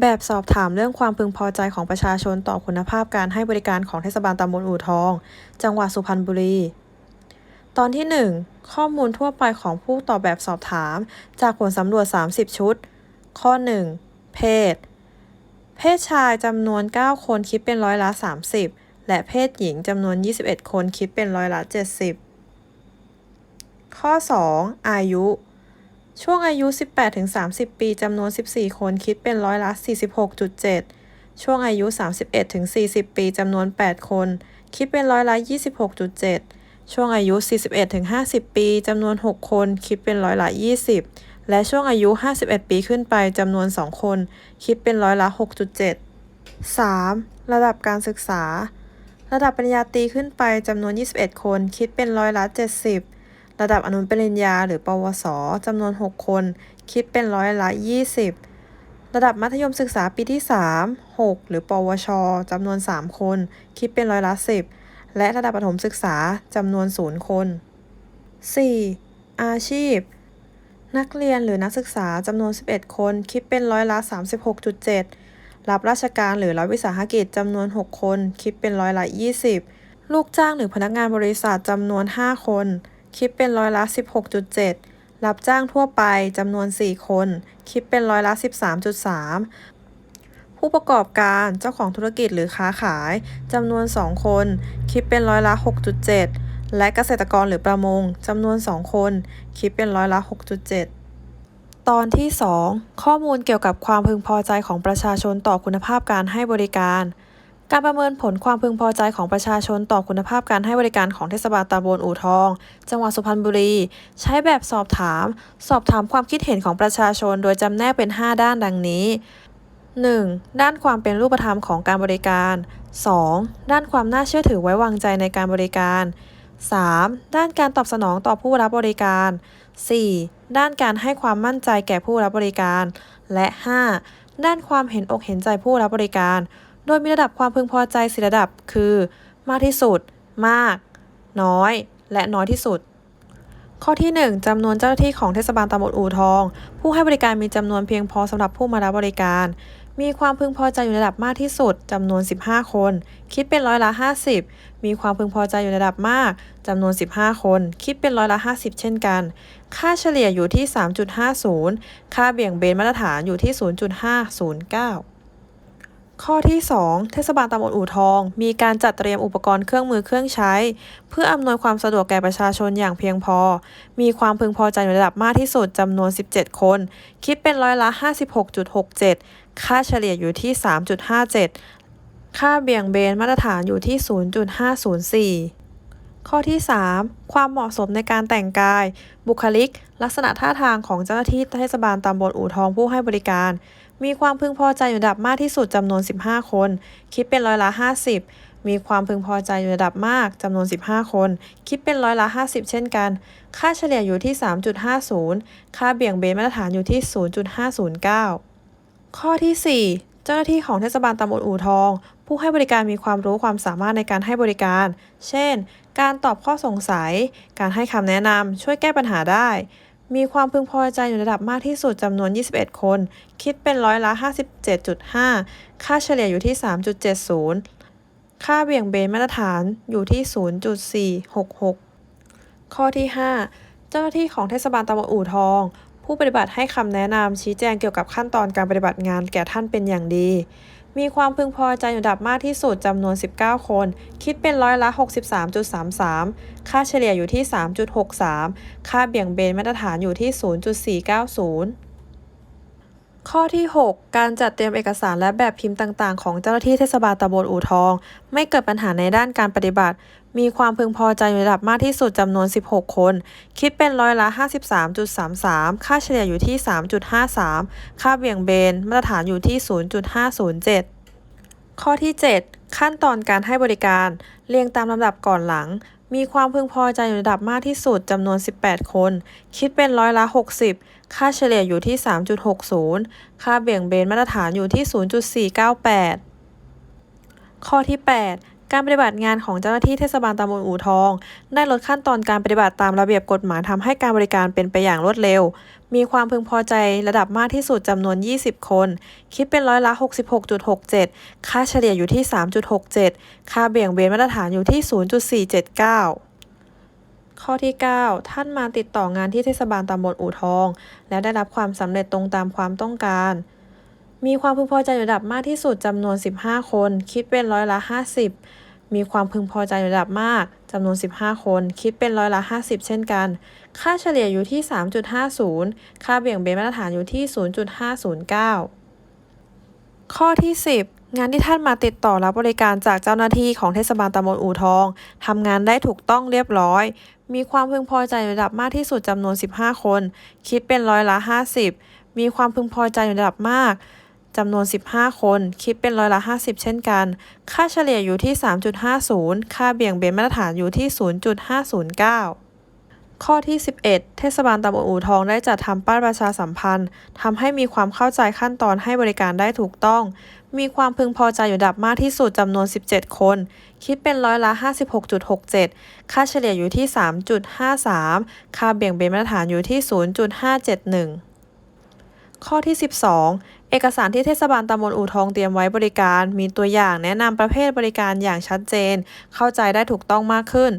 แบบสอบถามเรื่องความพึงพอใจของประชาชนต่อคุณภาพการให้บริการของเทศบาลตำบลอู่ทอง จังหวัดสุพรรณบุรี ตอนที่ 1 ข้อมูลทั่วไปของผู้ตอบแบบสอบถาม จากผลสำรวจ 30 ชุด ข้อ 1 เพศ เพศชายจำนวน 9 คนคิดเป็นร้อยละ 30 และเพศหญิงจำนวน 21 คนคิดเป็นร้อยละ 70 ข้อ 2 อายุ ช่วงอายุ 18-30 ปีจำนวน 14 คนคิดเป็นร้อยละ 46.7 ช่วงอายุ 31-40 ปีจำนวน 8 คน คิดเป็นร้อยละ 26.7 ช่วงอายุ 41-50 ปีจำนวน 6 คน คิดเป็นร้อยละ 20 และช่วงอายุ 51 ปีขึ้นไปจำนวน 2 คน คิดเป็นร้อยละ 6.7 3. ระดับการศึกษา ระดับปริญญาตรีขึ้นไปจำนวน 21 คน คิดเป็นร้อยละ 70 ระดับอนุปริญญาหรือ ปวส จำนวน 6 คน คิดเป็นร้อยละ 20 ระดับมัธยมศึกษาปีที่ 3 6 หรือ ปวช จำนวน 3 คน คิดเป็นร้อยละ 10 และระดับประถมศึกษา จำนวน 0 คน 4. อาชีพ นักเรียนหรือนักศึกษา จำนวน 11 คน คิดเป็นร้อยละ 36.7 รับราชการหรือรัฐวิสาหกิจ จำนวน 6 คน คิดเป็นร้อยละ 20 ลูกจ้างหรือพนักงานบริษัท จำนวน 5 คน คิดเป็นร้อยละ 16.7 รับจ้างทั่วไปจำนวน 4 คน คิดเป็นร้อยละ 13.3 ผู้ประกอบการเจ้าของธุรกิจหรือค้าขายจำนวน 2 คน คิดเป็นร้อยละ 6.7 และเกษตรกรหรือประมงจำนวน 2 คน คิดเป็นร้อยละ 6.7ตอนที่ 2 ข้อมูลเกี่ยวกับความพึงพอใจของประชาชนต่อคุณภาพการให้บริการ การประเมินผลความพึงพอใจของประชาชนต่อคุณภาพการให้บริการของเทศบาลตำบลอู่ทอง จังหวัดสุพรรณบุรี ใช้แบบสอบถาม สอบถามความคิดเห็นของประชาชน โดยจำแนกเป็น 5 ด้านดังนี้ 1. ด้านความเป็นรูปธรรมของการบริการ 2. ด้านความน่าเชื่อถือไว้วางใจในการบริการ 3. ด้านการตอบสนองต่อผู้รับบริการ 4. ด้านการให้ความมั่นใจแก่ผู้รับบริการ และ 5. ด้านความเห็นอกเห็นใจผู้รับบริการ โดยมีระดับความพึงพอใจสี่ระดับคือ มากที่สุด มาก น้อย และน้อยที่สุด ข้อที่ 1จำนวนเจ้าหน้าที่ของเทศบาลตำบลอู่ทอง ผู้ให้บริการมีจำนวนเพียงพอสำหรับผู้มารับบริการ มีความพึงพอใจอยู่ในระดับมากที่สุดจำนวน 15 คน คิดเป็นร้อยละ 50 มีความพึงพอใจอยู่ในระดับมากจำนวน 15 คน คิดเป็นร้อยละ 50 เช่นกัน ค่าเฉลี่ยอยู่ที่ 3.50 ค่าเบี่ยงเบนมาตรฐานอยู่ที่ 0.509 ข้อที่ 2 เทศบาลตำบลอู่ทอง มีการจัดเตรียมอุปกรณ์เครื่องมือเครื่องใช้ เพื่ออำนวยความสะดวกแก่ประชาชนอย่างเพียงพอ มีความพึงพอใจอยู่ในระดับมากที่สุดจำนวน 17 คน คิดเป็นร้อยละ 56.67 ค่าเฉลี่ยอยู่ที่ 3.57 ค่าเบี่ยงเบนมาตรฐานอยู่ที่ 0.504 ข้อที่ 3 ความเหมาะสมในการแต่งกาย บุคลิก ลักษณะท่าทางของเจ้าหน้าที่เทศบาลตำบลอู่ทองผู้ให้บริการ มีความพึงพอใจอยู่ระดับมากที่สุดจำนวน 15 คน คิดเป็นร้อยละ 50 มีความพึงพอใจอยู่ระดับมากจำนวน 15 คน คิดเป็นร้อยละ 50 เช่นกัน ค่าเฉลี่ยอยู่ที่ 3.50 ค่าเบี่ยงเบนมาตรฐานอยู่ที่ 0.509 ข้อที่ 4เจ้าหน้าที่ของเทศบาลตำบลอู่ทอง ผู้ให้บริการมีความรู้ความสามารถในการให้บริการ เช่น การตอบข้อสงสัย การให้คำแนะนำช่วยแก้ปัญหาได้ มีความพึงพอใจอยู่ระดับมากที่สุดจำนวน 21 คน คิดเป็นร้อยละ 57.5 ค่าเฉลี่ยอยู่ที่ 3.70 ค่าเบี่ยงเบนมาตรฐานอยู่ที่ 0.466 ข้อที่ 5 เจ้าหน้าที่ของเทศบาลตำบลอู่ทอง ผู้ปฏิบัติให้คำแนะนำชี้แจงเกี่ยวกับขั้นตอนการปฏิบัติงานแก่ท่านเป็นอย่างดี มีความพึงพอใจอยู่ดับมากที่สุดจำนวน 19 คน คิดเป็นร้อยละ 63.33 ค่าเฉลี่ยอยู่ที่ 3.63 ค่าเบี่ยงเบนมาตรฐานอยู่ที่ 0.490ข้อที่ 6 การจัดเตรียมเอกสารและแบบพิมพ์ต่าง ๆ ของเจ้าหน้าที่เทศบาลตำบลอู่ทอง ไม่เกิดปัญหาในด้านการปฏิบัติ มีความพึงพอใจอยู่ในระดับมากที่สุดจำนวน 16 คน คิดเป็นร้อยละ 53.33 ค่าเฉลี่ยอยู่ที่ 3.53 ค่าเบี่ยงเบน มาตรฐานอยู่ที่ 0.507 ข้อที่ 7 ขั้นตอนการให้บริการ เรียงตามลำดับก่อนหลัง มีความพึงพอใจอยู่ในระดับมากที่สุดจำนวน 18 คน คิดเป็นร้อยละ 60 ค่าเฉลี่ยอยู่ที่ 3.60 ค่าเบี่ยงเบนมาตรฐานอยู่ที่ 0.498 ข้อที่ 8 การปฏิบัติงานของเจ้าหน้าที่เทศบาลตำบลอู่ทอง ได้ลดขั้นตอนการปฏิบัติตามระเบียบกฎหมายทำให้การบริการเป็นไปอย่างรวดเร็ว มีความพึงพอใจระดับมากที่สุดจำนวน 20 คน คิดเป็นร้อยละ 66.67 ค่าเฉลี่ยอยู่ที่ 3.67 ค่าเบี่ยงเบนมาตรฐานอยู่ที่ 0.479ข้อที่ 9 ท่านมาติดต่องานที่เทศบาลตำบลอู่ทอง และได้รับความสำเร็จตรงตามความต้องการ มีความพึงพอใจระดับมากที่สุดจำนวน 15 คน คิดเป็นร้อยละ 50 มีความพึงพอใจระดับมากจำนวน 15 คน คิดเป็นร้อยละ 50 เช่นกัน ค่าเฉลี่ยอยู่ที่ 3.50 ค่าเบี่ยงเบนมาตรฐานอยู่ที่ 0.509 ข้อที่ 10งานที่ท่านมาติดต่อรับบริการจากเจ้าหน้าที่ของเทศบาลตำบลอู่ทองทำงานได้ถูกต้องเรียบร้อย มีความพึงพอใจระดับมากที่สุดจำนวน 15 คน คิดเป็นร้อยละ 50 มีความพึงพอใจระดับมาก จำนวน 15 คน คิดเป็นร้อยละ 50 เช่นกัน ค่าเฉลี่ยอยู่ที่ 3.50 ค่าเบี่ยงเบนมาตรฐานอยู่ที่ 0.509ข้อที่ 11 เทศบาลตำบลอู่ทองได้จัดทำป้ายประชาสัมพันธ์ทำให้มีความเข้าใจขั้นตอนให้บริการได้ถูกต้อง มีความพึงพอใจอยู่ดับมากที่สุดจำนวน 17 คน คิดเป็นร้อยละ 56.67 ค่าเฉลี่ยอยู่ที่ 3.53 ค่าเบี่ยงเบนมาตรฐานอยู่ที่ 0.571 ข้อที่ 12 เอกสารที่เทศบาลตำบลอู่ทองเตรียมไว้บริการ มีตัวอย่างแนะนำประเภทบริการอย่างชัดเจน เข้าใจได้ถูกต้องมากขึ้น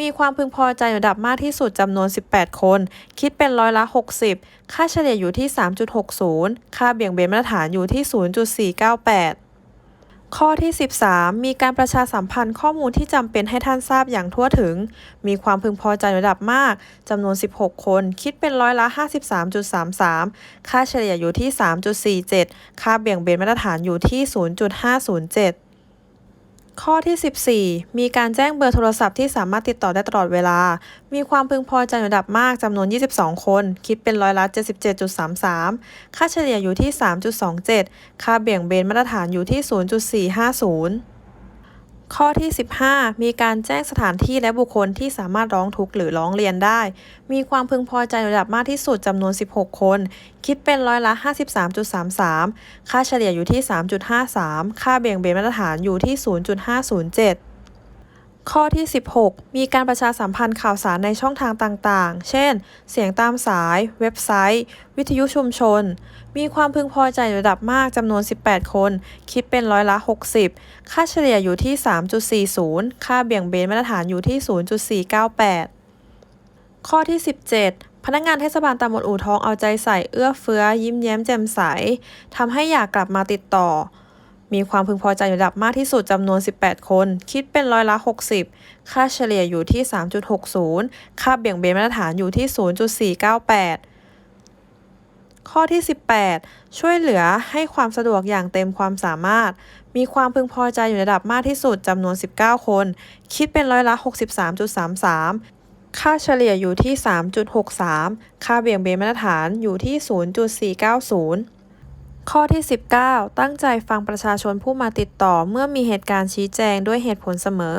มีความพึงพอใจอยู่ระดับมากที่สุดจำนวน 18 คน คิดเป็นร้อยละ 60 ค่าเฉลี่ยอยู่ที่ 3.60 ค่าเบี่ยงเบนมาตรฐานอยู่ที่ 0.498 ข้อที่ 13 มีการประชาสัมพันธ์ข้อมูลที่จำเป็นให้ท่านทราบอย่างทั่วถึง มีความพึงพอใจระดับมากจำนวน 16 คน คิดเป็นร้อยละ 53.33 ค่าเฉลี่ยอยู่ที่ 3.47 ค่าเบี่ยงเบนมาตรฐานอยู่ที่ 0.507 ข้อที่ 14 มีการแจ้งเบอร์โทรศัพท์ที่สามารถติดต่อได้ตลอดเวลา มีความพึงพอใจระดับมากจำนวน 22 คน คิดเป็นร้อยละ 77.33 ค่าเฉลี่ยอยู่ที่ 3.27 ค่าเบี่ยงเบนมาตรฐานอยู่ที่ 0.450 ข้อที่ 15 มีการแจ้งสถานที่และบุคคลที่สามารถร้องทุกข์หรือร้องเรียนได้ มีความพึงพอใจระดับมากที่สุดจำนวน 16 คน คิดเป็นร้อยละ 53.33 ค่าเฉลี่ยอยู่ที่ 3.53 ค่าเบี่ยงเบนมาตรฐานอยู่ที่ 0.507 ข้อที่ 16 มีการประชาสัมพันธ์ข่าวสารในช่องทางต่างๆ เช่น เสียงตามสาย เว็บไซต์ วิทยุชุมชน มีความพึงพอใจระดับมากจำนวน 18 คน คิดเป็นร้อยละ 60 ค่าเฉลี่ยอยู่ที่ 3.40 ค่าเบี่ยงเบนมาตรฐานอยู่ที่ 0.498 ข้อที่ 17พนักงานเทศบาลตำบลอู่ทองเอาใจใส่เอื้อเฟื้อยิ้มแย้มแจ่มใสทำให้อยากกลับมาติดต่อ มีความพึงพอใจระดับมากที่สุดจำนวน 18 คน คิดเป็นร้อยละ 60 ค่าเฉลี่ยอยู่ที่ 3.60 ค่าเบี่ยงเบนมาตรฐานอยู่ที่ 0.498 ข้อที่ 18 ช่วยเหลือให้ความสะดวกอย่างเต็มความสามารถ มีความพึงพอใจอยู่ระดับมากที่สุดจำนวน 19 คน คิดเป็นร้อยละ 63.33ค่าเฉลี่ยอยู่ที่ 3.63 ค่าเบี่ยงเบนมาตรฐานอยู่ที่ 0.490 ข้อที่ 19 ตั้งใจฟังประชาชนผู้มาติดต่อเมื่อมีเหตุการณ์ชี้แจงด้วยเหตุผลเสมอ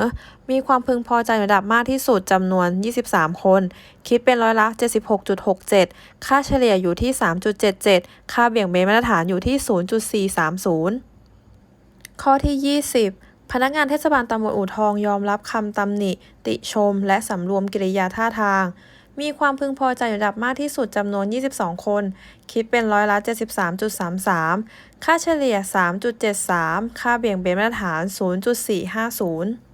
มีความพึงพอใจระดับมากที่สุดจำนวน 23 คน คิดเป็นร้อยละ 76.67 ค่าเฉลี่ยอยู่ที่ 3.77 ค่าเบี่ยงเบนมาตรฐานอยู่ที่ 0.430 ข้อที่ 20พนักงานเทศบาลตำบลอู่ทองยอมรับคำตำหนิ ติชม และสำรวมกิริยาท่าทาง มีความพึงพอใจระดับมากที่สุดจำนวน 22 คน คิดเป็นร้อยละ 73.33 ค่าเฉลี่ย 3.73 ค่าเบี่ยงเบนมาตรฐาน 0.450